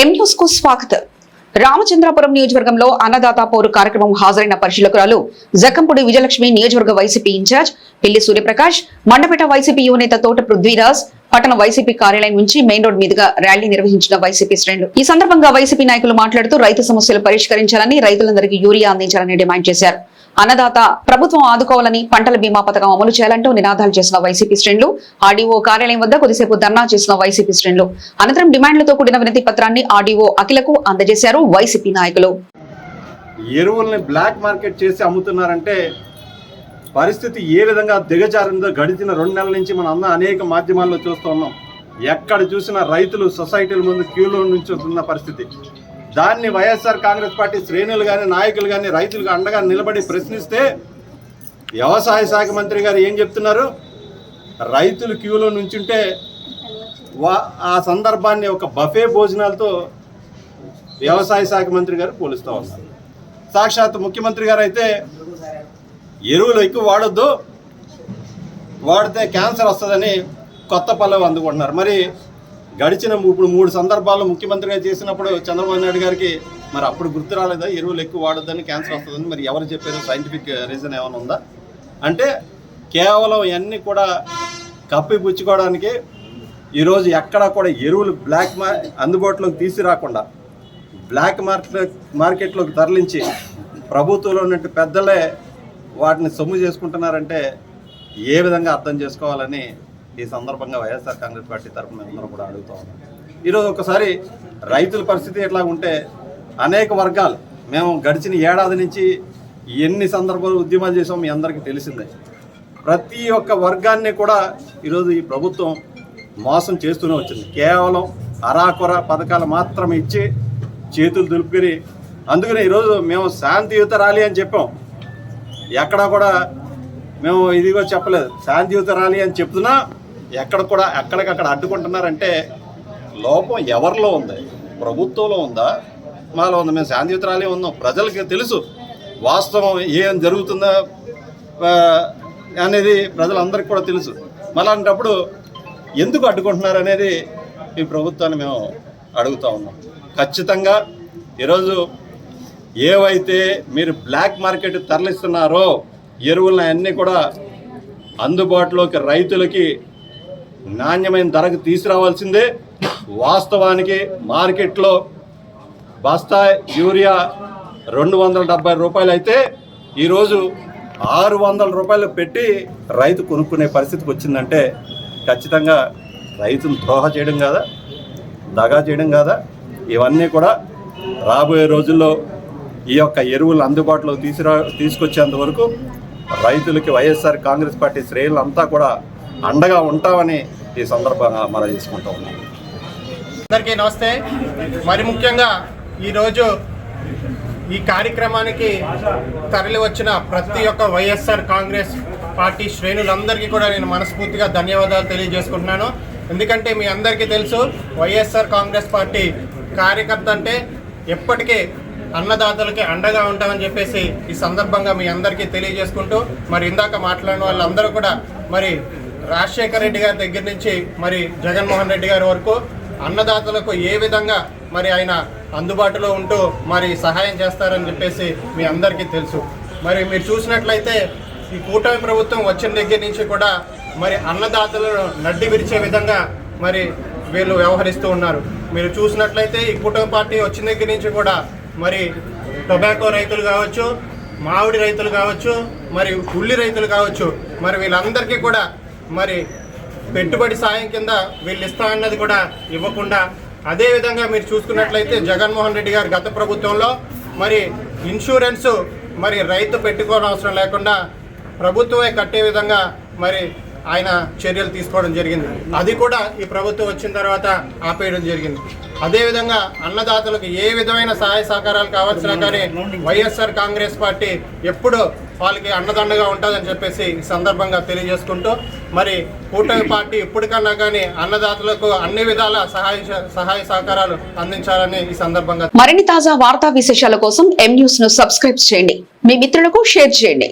ఎం న్యూస్కు స్వాగతం. రామచంద్రాపురం నియోజకవర్గంలో అన్నదాత పోరు కార్యక్రమం హాజరైన పరిశీలకురాలు జక్కంపూడి విజయలక్ష్మి నియోజకవర్గ వైసీపీ ఇన్ఛార్జ్ పిల్లి సూర్యప్రకాష్ మండపేట వైసీపీ యువనేత తోట పృథ్వీరాజ్ పట్టణ వైసీపీ కార్యాలయం నుంచి మెయిన్ రోడ్ మీదుగా ర్యాలీ నిర్వహించిన వైసీపీ శ్రేణులు. ఈ సందర్భంగా వైసీపీ నాయకులు మాట్లాడుతూ రైతు సమస్యలు పరిష్కరించాలని రైతులందరికీ యూరియా అందించాలని డిమాండ్ చేశారు. అన్నదాత ప్రభుత్వం ఆదుకోవాలని పంటల బీమా పథకం అమలు చేయాలంటూ నినాదాలు చేసిన వైసీపీ శ్రేణులు ఆర్డీఓ కార్యాలయం వద్ద కొద్దిసేపు ధర్నా చేసిన వైసీపీ శ్రేణులు. అనంతరం డిమాండ్లతో కూడిన వినతి పత్రాన్ని ఆర్డీఓ అఖిలకు అందజేశారు వైసీపీ నాయకులు. ఎరువుల్ని బ్లాక్ మార్కెట్ చేసి అమ్ముతున్నారంటే పరిస్థితి ఏ విధంగా దిగజారిందో గడిచిన రెండు నెలల నుంచి మనం అందరం అనేక మాధ్యమాల్లో చూస్తూ ఉన్నాం. ఎక్కడ చూసినా రైతులు సొసైటీల ముందు క్యూలో నుంచి ఉన్న పరిస్థితి. దాన్ని వైఎస్ఆర్ కాంగ్రెస్ పార్టీ శ్రేణులు కానీ నాయకులు కానీ రైతులకు అండగా నిలబడి ప్రశ్నిస్తే వ్యవసాయ శాఖ మంత్రి గారు ఏం చెప్తున్నారు? రైతులు క్యూలో నుంచుంటే వా ఆ సందర్భాన్ని ఒక బఫే భోజనాలతో వ్యవసాయ శాఖ మంత్రి గారు పోలుస్తూ ఉన్నారు. సాక్షాత్ ముఖ్యమంత్రి గారు అయితే ఎరువులు ఎక్కువ వాడొద్దు వాడితే క్యాన్సర్ వస్తుందని కొత్త పల్లవి అందుకుంటున్నారు. మరి గడిచిన ఇప్పుడు మూడు సందర్భాల్లో ముఖ్యమంత్రిగా చేసినప్పుడు చంద్రబాబు నాయుడు గారికి మరి అప్పుడు గుర్తు రాలేదా? ఎరువులు ఎక్కువ వాడొద్దని క్యాన్సర్ వస్తుందని మరి ఎవరు చెప్పారు? సైంటిఫిక్ రీజన్ ఏమైనా ఉందా? అంటే కేవలం ఇవన్నీ కూడా కప్పిపుచ్చుకోవడానికి ఈరోజు ఎక్కడా కూడా ఎరువులు బ్లాక్ మా అందుబాటులోకి తీసుకురాకుండా బ్లాక్ మార్కెట్ మార్కెట్లోకి తరలించి ప్రభుత్వంలో ఉన్నట్టు పెద్దలే వాటిని సొమ్ము చేసుకుంటున్నారంటే ఏ విధంగా అర్థం చేసుకోవాలని ఈ సందర్భంగా వైఎస్ఆర్ కాంగ్రెస్ పార్టీ తరఫున అందరూ కూడా అడుగుతా ఉన్నాం. ఈరోజు ఒకసారి రైతుల పరిస్థితి ఎట్లా ఉంటే అనేక వర్గాలు మేము గడిచిన ఏడాది నుంచి ఎన్ని సందర్భాలు ఉద్యమాలు చేసామో మీ అందరికీ తెలిసిందే. ప్రతి ఒక్క వర్గాన్ని కూడా ఈరోజు ఈ ప్రభుత్వం మోసం చేస్తూనే వచ్చింది. కేవలం అరాకొర పథకాలు మాత్రం ఇచ్చి చేతులు దులుపుకొని అందుకని ఈరోజు మేము శాంతియుత ర్యాలీ అని చెప్పాం. ఎక్కడా కూడా మేము ఇదిగో చెప్పలేదు. శాంతియుత ర్యాలీ అని చెప్తున్నా ఎక్కడ కూడా ఎక్కడికక్కడ అడ్డుకుంటున్నారంటే లోపం ఎవరిలో ఉంది? ప్రభుత్వంలో ఉందా? మాలో ఉంది. మేము శాంతియుతరాలే ఉన్నాం. ప్రజలకి తెలుసు వాస్తవం ఏం జరుగుతుందో అనేది ప్రజలందరికీ కూడా తెలుసు. మళ్ళీ అలాంటప్పుడు ఎందుకు అడ్డుకుంటున్నారు అనేది ఈ ప్రభుత్వాన్ని మేము అడుగుతా ఉన్నాం. ఖచ్చితంగా ఈరోజు ఏవైతే మీరు బ్లాక్ మార్కెట్ తరలిస్తున్నారో ఎరువులను అన్నీ కూడా అందుబాటులోకి రైతులకి నాణ్యమైన ధరకు తీసుకురావాల్సిందే. వాస్తవానికి మార్కెట్లో బస్తా యూరియా రెండు వందల డెబ్బై రూపాయలు అయితే ఈరోజు ఆరు వందల రూపాయలు పెట్టి రైతు కొనుక్కునే పరిస్థితికి వచ్చిందంటే ఖచ్చితంగా రైతును ద్రోహ చేయడం కాదా? దగా చేయడం కాదా? ఇవన్నీ కూడా రాబోయే రోజుల్లో ఈ యొక్క ఎరువులు అందుబాటులో తీసుకురా తీసుకొచ్చేంత వరకు రైతులకి వైఎస్ఆర్ కాంగ్రెస్ పార్టీ శ్రేణులంతా కూడా అండగా ఉంటామని ఈ సందర్భంగా మనం చేసుకుంటా ఉన్నాం. అందరికీ నమస్తే. మరి ముఖ్యంగా ఈరోజు ఈ కార్యక్రమానికి తరలి వచ్చిన ప్రతి ఒక్క వైఎస్ఆర్ కాంగ్రెస్ పార్టీ శ్రేణులందరికీ కూడా నేను మనస్ఫూర్తిగా ధన్యవాదాలు తెలియజేసుకుంటున్నాను. ఎందుకంటే మీ అందరికీ తెలుసు వైఎస్ఆర్ కాంగ్రెస్ పార్టీ కార్యకర్త అంటే ఎప్పటికీ అన్నదాతలకి అండగా ఉంటామని చెప్పేసి ఈ సందర్భంగా మీ అందరికీ తెలియజేసుకుంటూ మరి ఇందాక మాట్లాడిన వాళ్ళందరూ కూడా మరి రాజశేఖర రెడ్డి గారి దగ్గర నుంచి మరి జగన్మోహన్ రెడ్డి గారి వరకు అన్నదాతలకు ఏ విధంగా మరి ఆయన అందుబాటులో ఉంటూ మరి సహాయం చేస్తారని చెప్పేసి మీ అందరికీ తెలుసు. మరి మీరు చూసినట్లయితే ఈ కూటమి ప్రభుత్వం వచ్చిన దగ్గర నుంచి కూడా మరి అన్నదాతలను నడ్డి విరిచే విధంగా మరి వీళ్ళు వ్యవహరిస్తూ ఉన్నారు. మీరు చూసినట్లయితే ఈ కూటమి పార్టీ వచ్చిన దగ్గర నుంచి కూడా మరి టొబాకో రైతులు కావచ్చు మామిడి రైతులు కావచ్చు మరి ఉల్లి రైతులు కావచ్చు మరి వీళ్ళందరికీ కూడా మరి పెట్టుబడి సాయం కింద వీళ్ళు ఇస్తా అన్నది కూడా ఇవ్వకుండా అదే విధంగా మీరు చూసుకున్నట్లయితే జగన్మోహన్ రెడ్డి గారు గత ప్రభుత్వంలో మరి ఇన్సూరెన్స్ మరి రైతు పెట్టుకోవడం అవసరం లేకుండా ప్రభుత్వమే కట్టే విధంగా మరి ఆయన చర్యలు తీసుకోవడం జరిగింది. అది కూడా ఈ ప్రభుత్వం వచ్చిన తర్వాత ఆపేయడం జరిగింది. అదేవిధంగా అన్నదాతలకు ఏ విధమైన సహాయ సహకారాలు కావాల్సినా కానీ వైఎస్ఆర్ కాంగ్రెస్ పార్టీ ఎప్పుడు వాళ్ళకి అన్నదండగా ఉంటుందని చెప్పేసి ఈ సందర్భంగా తెలియజేసుకుంటూ మరి కూటమి పార్టీ ఇప్పటికన్నా కానీ అన్నదాతలకు అన్ని విధాల సహాయ సహాయ సహకారాలు అందించాలని ఈ సందర్భంగా మరిన్ని తాజా వార్తా విశేషాల కోసం ఎం న్యూస్ను సబ్స్క్రైబ్ చేయండి. మీ మిత్రులకు షేర్ చేయండి.